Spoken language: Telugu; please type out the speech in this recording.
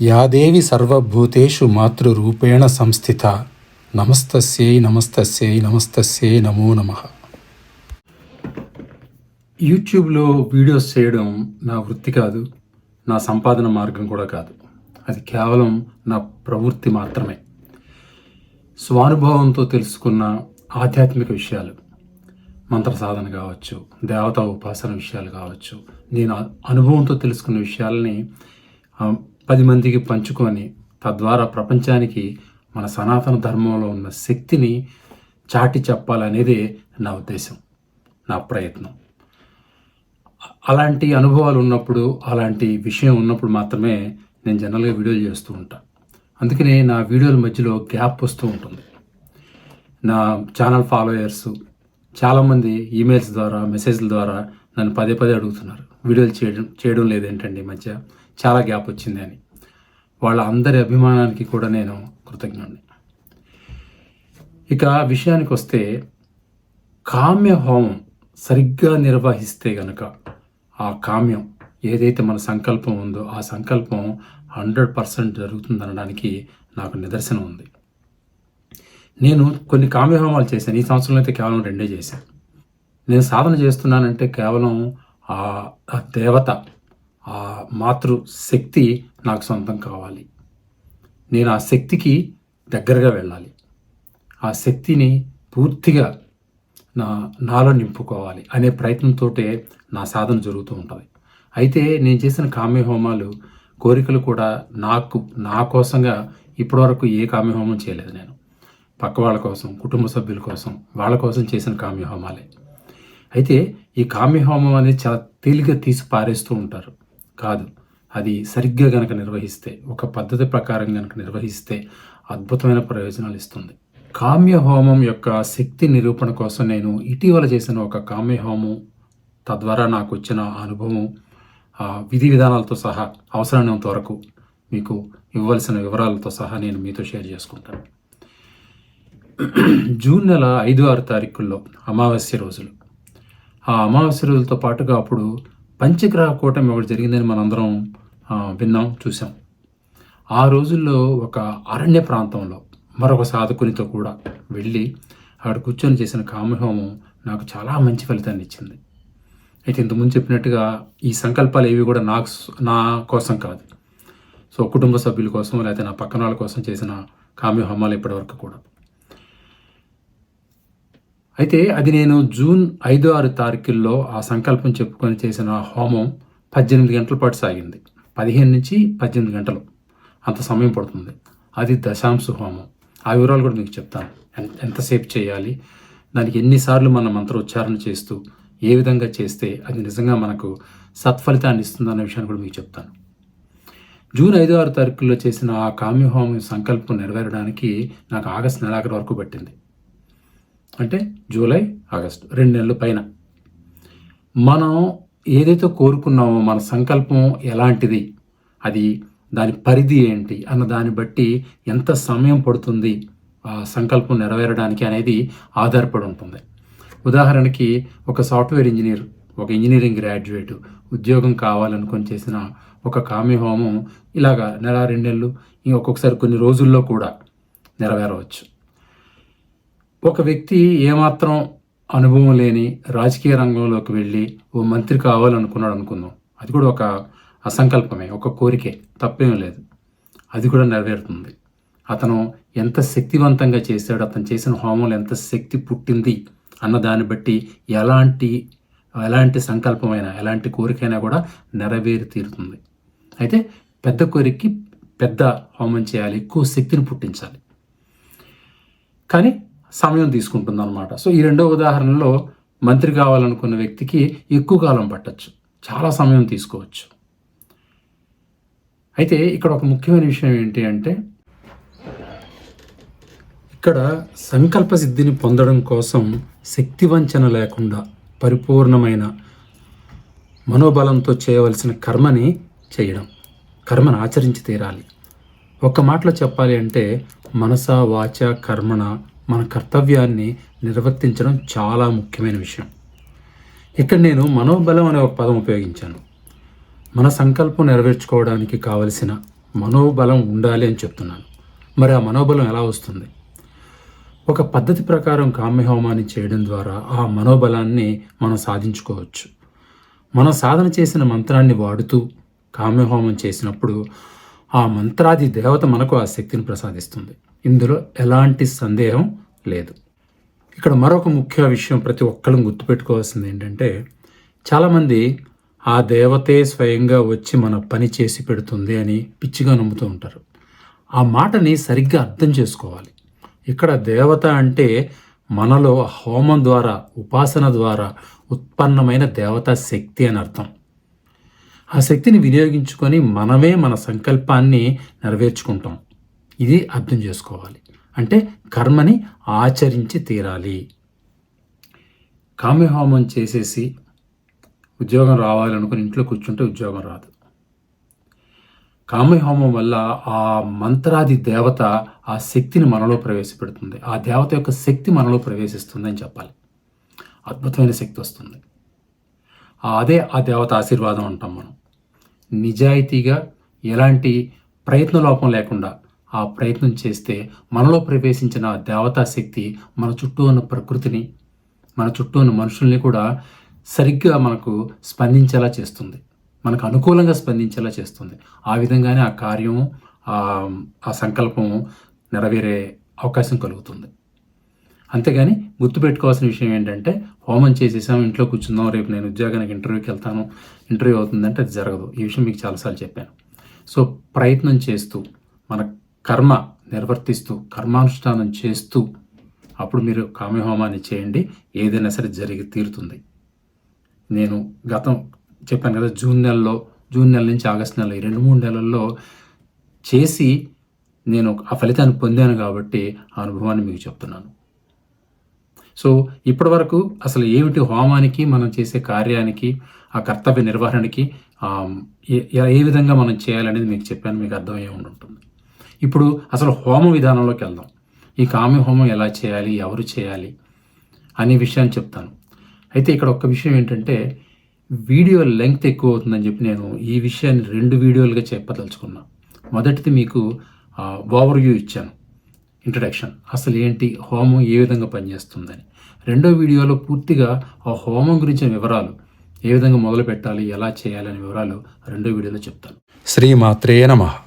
యాదేవి సర్వభూతేషు మాతృరూపేణ సంస్థిత. నమస్తస్యై నమస్తస్యై నమస్తస్యై నమో నమ. యూట్యూబ్లో వీడియోస్ చేయడం నా వృత్తి కాదు నా సంపాదన మార్గం కూడా కాదు. అది కేవలం నా ప్రవృత్తి మాత్రమే. స్వానుభవంతో తెలుసుకున్న ఆధ్యాత్మిక విషయాలు మంత్ర సాధన కావచ్చు దేవతా ఉపాసన విషయాలు కావచ్చు నేను అనుభవంతో తెలుసుకున్న విషయాలని పది మందికి పంచుకొని తద్వారా ప్రపంచానికి మన సనాతన ధర్మంలో ఉన్న శక్తిని చాటి చెప్పాలనేదే నా ఉద్దేశం నా ప్రయత్నం. అలాంటి అనుభవాలు ఉన్నప్పుడు అలాంటి విషయం ఉన్నప్పుడు మాత్రమే నేను జనరల్గా వీడియోలు చేస్తూ ఉంటాను అందుకనే నా వీడియోల మధ్యలో గ్యాప్ వస్తూ ఉంటుంది. నా ఛానల్ ఫాలోయర్స్ చాలామంది ఈమెయిల్స్ ద్వారా మెసేజ్ల ద్వారా నన్ను పదే పదే అడుగుతున్నారు. వీడియోలు చేయడం చేయడం లేదేంటండి ఈ మధ్య? చాలా గ్యాప్ వచ్చింది అని. వాళ్ళ అందరి అభిమానానికి కూడా నేను కృతజ్ఞుడిని ఇక విషయానికి వస్తే కామ్య హోమం సరిగ్గా నిర్వహిస్తే గనక ఆ కామ్యం ఏదైతే మన సంకల్పం ఉందో ఆ సంకల్పం హండ్రెడ్ పర్సెంట్ జరుగుతుందనడానికి నాకు నిదర్శనం ఉంది. నేను కొన్ని కామ్య హోమాలు చేశాను. ఈ సంవత్సరంలో అయితే కేవలం రెండే చేశాను. నేను సాధన చేస్తున్నానంటే కేవలం ఆ దేవత ఆ మాతృ శక్తి నాకు సొంతం కావాలి. నేను ఆ శక్తికి దగ్గరగా వెళ్ళాలి. ఆ శక్తిని పూర్తిగా నా నాలో నింపుకోవాలి అనే ప్రయత్నంతో నా సాధన జరుగుతూ ఉంటుంది. అయితే నేను చేసిన కామ్య హోమాలు కోరికలు కూడా నాకు నా కోసంగా ఇప్పటివరకు ఏ కామ్య హోమం చేయలేదు నేను. పక్క వాళ్ళ కోసం కుటుంబ సభ్యుల కోసం వాళ్ళ కోసం చేసిన కామ్య హోమాలే అయితే ఈ కామ్య హోమం అనేది చాలా తేలిగ్గా తీసి పారేస్తూ ఉంటారు. కాదు అది సరిగ్గా గనక నిర్వహిస్తే ఒక పద్ధతి ప్రకారం గనక నిర్వహిస్తే అద్భుతమైన ప్రయోజనాలు ఇస్తుంది. కామ్య హోమం యొక్క శక్తి నిరూపణ కోసం నేను ఇటీవల చేసిన ఒక కామ్య హోమం తద్వారా నాకు వచ్చిన అనుభవం విధి విధానాలతో సహా అవసరమైనంత వరకు మీకు ఇవ్వవలసిన వివరాలతో సహా నేను మీతో షేర్ చేసుకుంటాను. జూన్ నెల ఐదు ఆరు తారీఖుల్లో అమావాస్య రోజులు. ఆ అమావాస్య రోజులతో పాటుగా అప్పుడు పంచగ్రహ కూటమి ఒకటి జరిగిందని మనందరం విన్నాం చూసాం ఆ రోజుల్లో ఒక అరణ్య ప్రాంతంలో మరొక సాధకునితో కూడా వెళ్ళి అక్కడ కూర్చొని చేసిన కామహోమం నాకు చాలా మంచి ఫలితాన్ని ఇచ్చింది. అయితే ఇంతకుముందు చెప్పినట్టుగా ఈ సంకల్పాలు ఏవి కూడా నాకు నా కోసం కాదు. సో కుటుంబ సభ్యుల కోసం లేకపోతే నా పక్కన వాళ్ళ కోసం చేసిన కామ్యహోమాలు ఇప్పటివరకు కూడా. అయితే అది నేను జూన్ ఐదో ఆరు తారీఖుల్లో ఆ సంకల్పం చెప్పుకొని చేసిన హోమం పద్దెనిమిది గంటల పాటు సాగింది. పదిహేను నుంచి పద్దెనిమిది గంటలు. అంత సమయం పడుతుంది. అది దశాంశ హోమం. ఆ వివరాలు కూడా మీకు చెప్తాను. ఎంతసేపు చేయాలి? దానికి ఎన్నిసార్లు మన మంత్రోచ్చారణ చేస్తూ ఏ విధంగా చేస్తే అది నిజంగా మనకు సత్ఫలితాన్ని ఇస్తుంది అనే విషయాన్ని కూడా మీకు చెప్తాను. జూన్ ఐదో ఆరు తారీఖుల్లో చేసిన ఆ కామ్య హోమం సంకల్పం నెరవేరడానికి నాకు ఆగస్టు నెలాఖరు వరకు పట్టింది. అంటే జూలై ఆగస్టు రెండు నెలల పైన. మనం ఏదైతే కోరుకున్నామో మన సంకల్పం ఎలాంటిది? అది దాని పరిధి ఏంటి? అన్న దాన్ని బట్టి ఎంత సమయం పడుతుంది? ఆ సంకల్పం నెరవేరడానికి అనేది ఆధారపడి ఉంటుంది. ఉదాహరణకి ఒక సాఫ్ట్వేర్ ఇంజనీర్ ఒక ఇంజనీరింగ్ గ్రాడ్యుయేట్ ఉద్యోగం కావాలనుకొని చేసిన ఒక కామ్య హోమం ఇలాగా నెల రెండేళ్ళు ఒక్కొక్కసారి కొన్ని రోజుల్లో కూడా నెరవేరవచ్చు. ఒక వ్యక్తి ఏమాత్రం అనుభవం లేని రాజకీయ రంగంలోకి వెళ్ళి ఓ మంత్రి కావాలనుకున్నాడు అనుకుందాం. అది కూడా ఒక అసంకల్పమే ఒక కోరికే తప్పేం లేదు. అది కూడా నెరవేరుతుంది. అతను ఎంత శక్తివంతంగా చేశాడు అతను చేసిన హోమంలో ఎంత శక్తి పుట్టింది అన్న దాన్ని బట్టి ఎలాంటి ఎలాంటి సంకల్పమైనా ఎలాంటి కోరికైనా కూడా నెరవేరి తీరుతుంది. అయితే పెద్ద కోరికకి పెద్ద హోమం చేయాలి ఎక్కువ శక్తిని పుట్టించాలి. కానీ సమయం తీసుకుంటుంది అనమాట సో ఈ రెండో ఉదాహరణలో మంత్రి కావాలనుకున్న వ్యక్తికి ఎక్కువ కాలం పట్టచ్చు. చాలా సమయం తీసుకోవచ్చు. అయితే ఇక్కడ ఒక ముఖ్యమైన విషయం ఏంటి అంటే ఇక్కడ సంకల్ప సిద్ధిని పొందడం కోసం శక్తి వంచన లేకుండా పరిపూర్ణమైన మనోబలంతో చేయవలసిన కర్మని చేయడం కర్మను ఆచరించి తీరాలి. ఒక్క మాటలో చెప్పాలి అంటే మనస వాచ కర్మణ మన కర్తవ్యాన్ని నిర్వర్తించడం చాలా ముఖ్యమైన విషయం. ఇక్కడ నేను మనోబలం అనే ఒక పదం ఉపయోగించాను. మన సంకల్పం నెరవేర్చుకోవడానికి కావలసిన మనోబలం ఉండాలి అని చెప్తున్నాను. మరి ఆ మనోబలం ఎలా వస్తుంది? ఒక పద్ధతి ప్రకారం కామ్యహోమాన్ని చేయడం ద్వారా ఆ మనోబలాన్ని మనం సాధించుకోవచ్చు. మనం సాధన చేసిన మంత్రాన్ని వాడుతూ కామ్యహోమం చేసినప్పుడు ఆ మంత్రాది దేవత మనకు ఆ శక్తిని ప్రసాదిస్తుంది. ఇందులో ఎలాంటి సందేహం లేదు. ఇక్కడ మరొక ముఖ్య విషయం ప్రతి ఒక్కళ్ళం గుర్తుపెట్టుకోవాల్సింది ఏంటంటే చాలామంది ఆ దేవతే స్వయంగా వచ్చి మన పని చేసి పెడుతుంది అని పిచ్చిగా నమ్ముతూ ఉంటారు. ఆ మాటని సరిగ్గా అర్థం చేసుకోవాలి. ఇక్కడ దేవత అంటే మనలో హోమం ద్వారా ఉపాసన ద్వారా ఉత్పన్నమైన దేవతా శక్తి అని అర్థం. ఆ శక్తిని వినియోగించుకొని మనమే మన సంకల్పాన్ని నెరవేర్చుకుంటాం. ఇది అర్థం చేసుకోవాలి. అంటే కర్మని ఆచరించి తీరాలి. కామ్యహోమం చేసేసి ఉద్యోగం రావాలనుకుని ఇంట్లో కూర్చుంటే ఉద్యోగం రాదు. కామ్యహోమం వల్ల ఆ మంత్రాది దేవత ఆ శక్తిని మనలో ప్రవేశపెడుతుంది. ఆ దేవత యొక్క శక్తి మనలో ప్రవేశిస్తుంది అని చెప్పాలి. అద్భుతమైన శక్తి వస్తుంది. అదే ఆ దేవత ఆశీర్వాదం అంటాం మనం. నిజాయితీగా ఎలాంటి ప్రయత్న లోపం లేకుండా ఆ ప్రయత్నం చేస్తే మనలో ప్రవేశించిన దేవతా శక్తి మన చుట్టూ ఉన్న ప్రకృతిని మన చుట్టూ ఉన్న మనుషుల్ని కూడా సరిగ్గా మనకు స్పందించేలా చేస్తుంది. మనకు అనుకూలంగా స్పందించేలా చేస్తుంది. ఆ విధంగానే ఆ కార్యం ఆ సంకల్పం నెరవేరే అవకాశం కలుగుతుంది. అంతేగాని గుర్తుపెట్టుకోవాల్సిన విషయం ఏంటంటే హోమం చేసేసాం ఇంట్లో కూర్చుందాం రేపు నేను ఉద్యోగానికి ఇంటర్వ్యూకి వెళ్తాను ఇంటర్వ్యూ అవుతుందంటే అది జరగదు. ఈ విషయం మీకు చాలాసార్లు చెప్పాను. సో ప్రయత్నం చేస్తూ మన కర్మ నిర్వర్తిస్తూ కర్మానుష్ఠానం చేస్తూ అప్పుడు మీరు కామ్యహోమాన్ని చేయండి. ఏదైనా సరే జరిగి తీరుతుంది. నేను గతం చెప్పాను కదా జూన్ నెలలో జూన్ నెల నుంచి ఆగస్ట్ నెల ఈ రెండు మూడు నెలల్లో చేసి నేను ఆ ఫలితాన్ని పొందాను కాబట్టి ఆ అనుభవాన్ని మీకు చెప్తున్నాను. సో ఇప్పటి వరకు అసలు ఏమిటి హోమానికి మనం చేసే కార్యానికి ఆ కర్తవ్య నిర్వహణకి ఏ- ఏ విధంగా మనం చేయాలనేది మీకు చెప్పాను మీకు అర్థమయ్యే ఉండి ఉంటుంది ఇప్పుడు అసలు హోమ విధానంలోకి వెళ్దాం. ఈ కామ్య హోమం ఎలా చేయాలి? ఎవరు చేయాలి? అనే విషయాన్ని చెప్తాను. అయితే ఇక్కడ ఒక విషయం ఏంటంటే వీడియో లెంగ్త్ ఎక్కువ అవుతుందని చెప్పి నేను ఈ విషయాన్ని రెండు వీడియోలుగా చెప్పదలుచుకున్నా. మొదటిది మీకు ఓవర్ వ్యూ ఇచ్చాను. ఇంట్రడక్షన్ అసలు ఏంటి? హోమం ఏ విధంగా పనిచేస్తుందని. రెండో వీడియోలో పూర్తిగా ఆ హోమం గురించిన వివరాలు ఏ విధంగా మొదలు పెట్టాలి ఎలా చేయాలి? అనే వివరాలు రెండో వీడియోలో చెప్తాను. శ్రీమాత్రే నమః.